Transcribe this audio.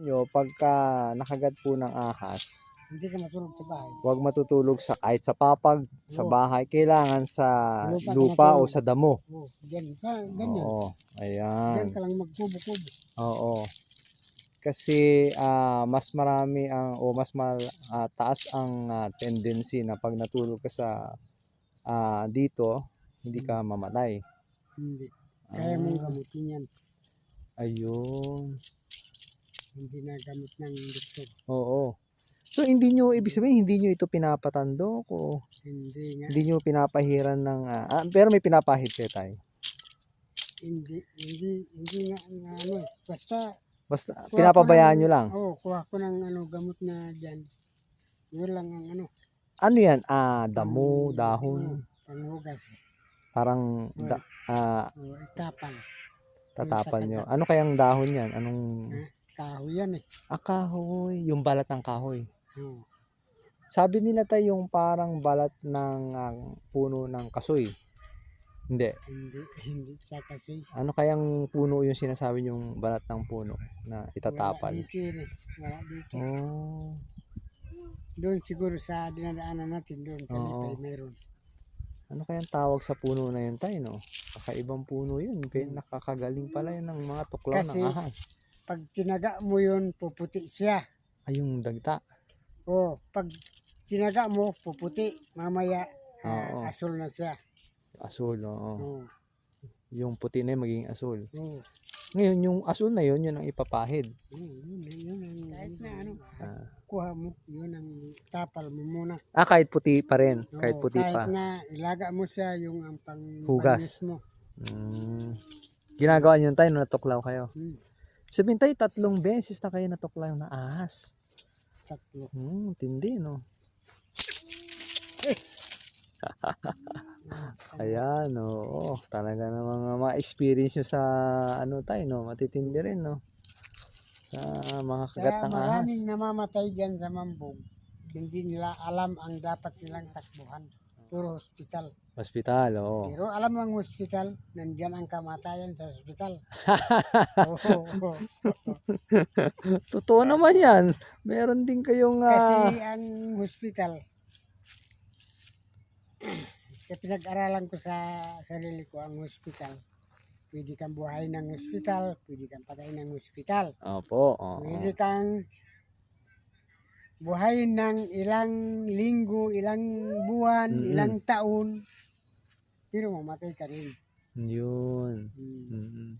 Nyo, pagka nakagat po ng ahas, Hindi ka matulog sa bahay. huwag matutulog sa kahit sa papag, sa Oo. bahay, kailangan sa Lupa ka lupa o matulog. sa damo. Oh, yan. Sa, ganyan. Oo, ayan. Yan ka lang magkubo-kubo. Oo. Kasi ah, mas marami ang o mas mal, ah, taas ang ah, tendency na pag natulog ka sa ah, dito, hindi ka mamatay. Hindi. Kaya mong Ah, gamutin yan. ayun. Hindi na gamot ng doktor. Oo. So hindi nyo ibig sabihin hindi nyo ito pinapatandok o Hindi nga. hindi nyo pinapahiran ng ah, ah, pero may pinapahid kayo tayo. Hindi, hindi, hindi nga, nga ano. Basta, Basta pinapabayaan ng- nyo lang. Oo, kuha ko ng ano, gamot na dyan. Yun lang ang ano. Ano yan? Ah, damo, pang- dahon, ano, Panghugas. parang da, ah, itapang. tatapan nyo. Ano kayang dahon yan? Anong Ha? Kahoy yan eh. ah, kahoy, yung balat ng kahoy. Oo. Sabi nila tayo yung parang balat ng ah, puno ng kasoy. Hindi. Hindi, hindi siya kasi. Ano kayang puno yung sinasabi yung balat ng puno na Wala itatapal? dito yun eh. Wala dito. Oh. Doon siguro sa dinadaanan natin doon Oo. Lipay meron. Ano kayang tawag sa puno na yun tayo, no? Kakaibang puno yun. Kaya Hmm. nakakagaling pala yun ng mga tuklaw Kasi- ng ahas. Pag tinaga mo yun, puputi siya. Ay, yung dagta. O, pag tinaga mo, puputi. Mamaya, ah, Oo. asul na siya. Asul, oo. Oo. Yung puti na yun magiging asul. Oo. Ngayon, yung asul na yun, yun ang ipapahid. Yun, yun, yun, ang- kahit na ano, Ah, kuha mo, yun ang tapal mo muna. ah kahit puti pa rin. Oo, Kahit puti kahit pa. na ilaga mo siya yung ang pang Hugas. panis mo. Mm. Ginagawa nyo tayo, natuklaw kayo. Hmm, Sabihin tayo, tatlong beses na kayo natuklaw na ahas. tatlo. Hmm, tindi, no? Ayan, oo. Talaga namang mga ma-experience nyo sa ano tayo, no? Matitindi rin, no? Sa mga kagat Kaya ng ahas. maraming namamatay dyan sa mambog. Hindi nila alam ang dapat nilang takbuhan. Puro hospital. Hospital, oo. Pero alam mo ang hospital, nandyan ang kamatayan sa hospital. Oo, oo. Totoo naman yan. Meron din kayong... ah, Kasi ang hospital, sa pinag-aralan ko sa sarili ko, ang hospital, pwede kang buhayin ng hospital, pwede kang patayin ng hospital, Opo, oo. pwede kang buhayin ng ilang linggo, ilang buwan, Mm-mm. ilang taon, pero mamatay ka rin. Yun. Hmm. Mm.